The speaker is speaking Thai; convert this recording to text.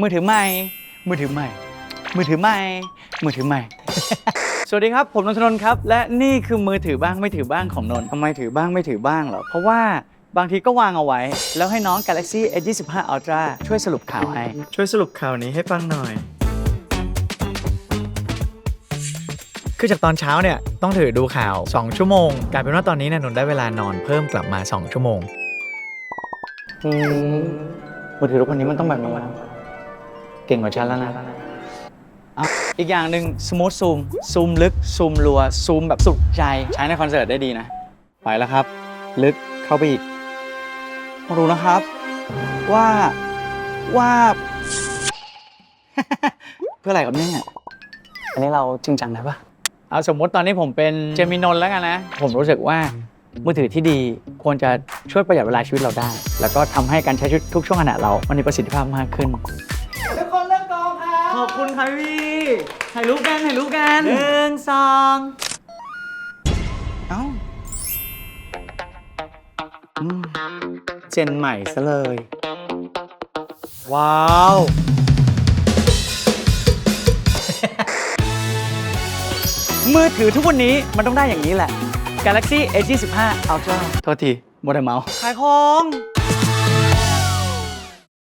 มือถือใหม่ มือถือใหม่ มือถือใหม่ มือถือใหม่ สวัสดีครับ ผมนนทนนท์ครับ และนี่คือมือถือบ้างไม่ถือบ้างของนนท์ทำไมถือบ้างไม่ถือบ้างเหรอ เพราะว่าบางทีก็วางเอาไว้ แล้วให้น้อง Galaxy S25 Ultra ช่วยสรุปข่าวให้ ช่วยสรุปข่าวนี้ให้ฟังหน่อย คือจากตอนเช้าเนี่ยต้องถือดูข่าว 2 ชั่วโมงกลายเป็นว่าตอนนี้เนี่ยนนท์ได้เวลานอนเพิ่มกลับมา 2 ชั่วโมง อืมมือถือทุกวันนี้มันต้องแบบนี้แล้วเก่งกว่าฉันแล้วนะอะอีกอย่างหนึ่งสมูทซูม ซูมลึก ซูมรัว ซูมแบบสุดใจ ใช้ในคอนเสิร์ตได้ดีนะ ไปแล้วครับ ลึกเข้าไปอีกมาดูนะครับ ว่าว่า เพื่ออะไรครับเนี่ยอันนี้เราจริงจังได้ปะเอาสมมติตอนนี้ผมเป็นเจมินนท์แล้วกันนะ ผมรู้สึกว่ามือถือที่ดีควรจะช่วยประหยัดเวลาชีวิตเราได้ แล้วก็ทำให้การใช้ชีวิตทุกช่วงขณะเรา มันมีประสิทธิภาพมากขึ้น ขอบคุณครับพี่ถ่ายรูปกันถ่ายรูปกันหนึ่งสองเอ้าอืมเจนใหม่ซะเลย ว้าว มือถือทุกวันนี้มันต้องได้อย่างนี้แหละ Galaxy S25 Ultra โทษทีโมเดลเมาส์ขายของ